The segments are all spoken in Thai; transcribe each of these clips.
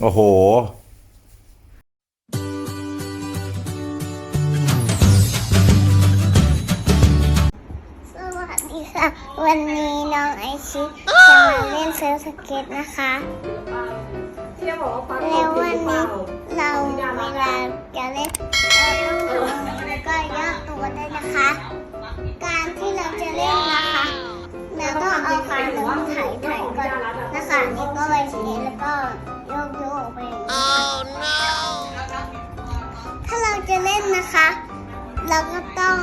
โอ้โห สวัสดีค่ะ วันนี้น้องไอชิจะมาเล่นเซิร์ฟสเก็ตนะคะแล้ววันนี้เราเวลาจะเล่นเราต้องทำแล้วก็ นนะคะ เราก็ต้อง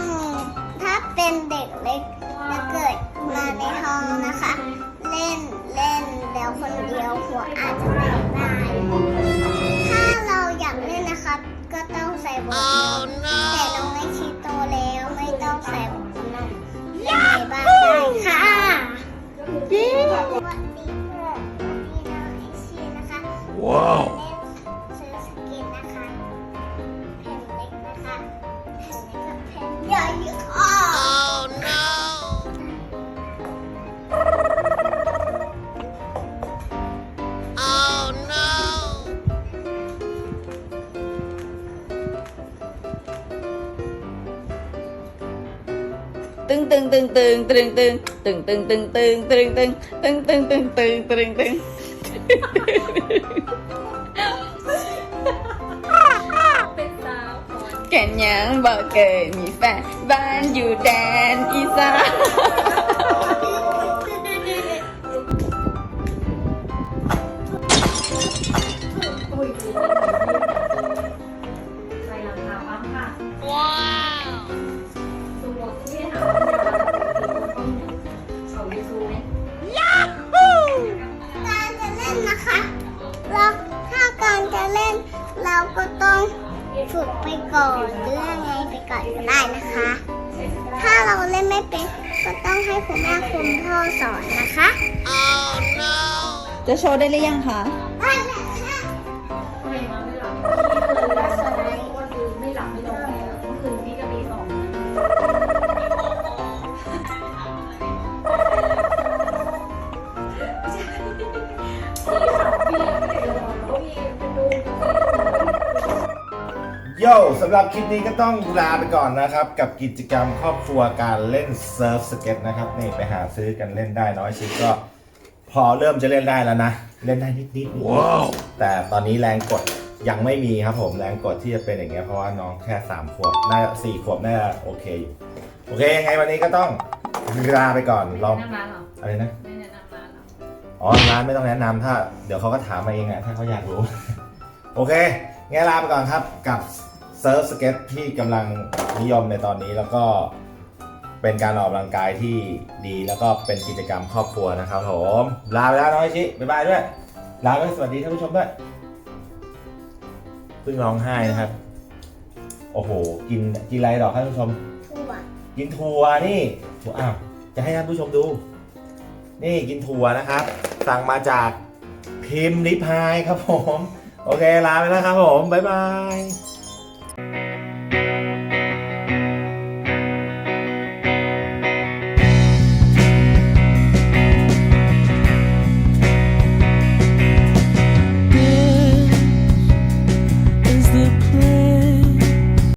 ถ้าเป็นเด็กเล็กถ้าเกิดมาในห้องนะคะ เล่นเล่นแล้วคนเดียวหัวอาจจะไม่ได้ถ้าเราอยากเล่นนะคะก็ต้องใส่บทแต่น้องไม่ชีโตแล้วไม่ต้องใส่บทน้องเล่นในบ้านได้ค่ะสวัสดีค่ะวันนี้น้องไอชีนะคะว้าว แผ่นใหญ่ค่ะตึงตึงตึงตึงตึง ก่นยังบอกเคยมีแฟนบ้านอยู่แดนอีสานใส่หลังคาบ้างค่ะว้าวตัวที่ถามว่าจะต้องเขายูทูการจะเล่นนะคะ เราถ้าการจะเล่นเราก็ต้อง ฝึกไปก่อนหรือยังไงไปก่อนก็ได้นะคะ ถ้าเราเล่นไม่เป็นก็ต้องให้คุณแม่คุณพ่อสอนนะคะ จะโชว์ได้หรือยังคะ โย่สำหรับคลิปนี้ก็ต้องลาไปก่อนนะครับ กับกิจกรรมครอบครัวการเล่นเซิร์ฟสเก็ตนะครับ นี่ไปหาซื้อกันเล่นได้น้อยชิดก็ พอเริ่มจะเล่นได้แล้วนะ เล่นได้นิดๆว้าวแต่ตอนนี้แรงกดยังไม่มีครับผมแรงกดที่จะเป็นอย่างเงี้ยเพราะว่าน้องแค่3ขวบน่าจะสี่ขวบน่าจะโอเคอยู่โอเคยังไงวันนี้ก็ต้องลาไปก่อนลองนั่งร้านเหรออะไรนะไม่แนะนำร้านเหรออ๋อร้านไม่ต้องแนะนำถ้า เดี๋ยวเขาก็ถามมาเองอะถ้าเขาอยากรู้ โอเคงั้นลาไปก่อนครับกับ เซิร์ฟสเก็ตที่กำลังนิยมในตอนนี้แล้วก็เป็นการออกกำลังกายที่ดีแล้วก็เป็นกิจกรรมครอบครัวนะครับผมลาไปแล้วน้องอิชิบ๊ายบายด้วยลาไปสวัสดีท่านผู้ชมด้วยเพิ่งร้องไห้นะครับ โอ้โห กินกินอะไรหรอท่านผู้ชม ถั่วกินถั่วนี่ถั่วอ้าวจะให้ท่านผู้ชมดู นี่กินถั่วนะครับ สั่งมาจากพิมพ์ริพายครับผม โอเคลาไปแล้วครับผม บ๊ายบาย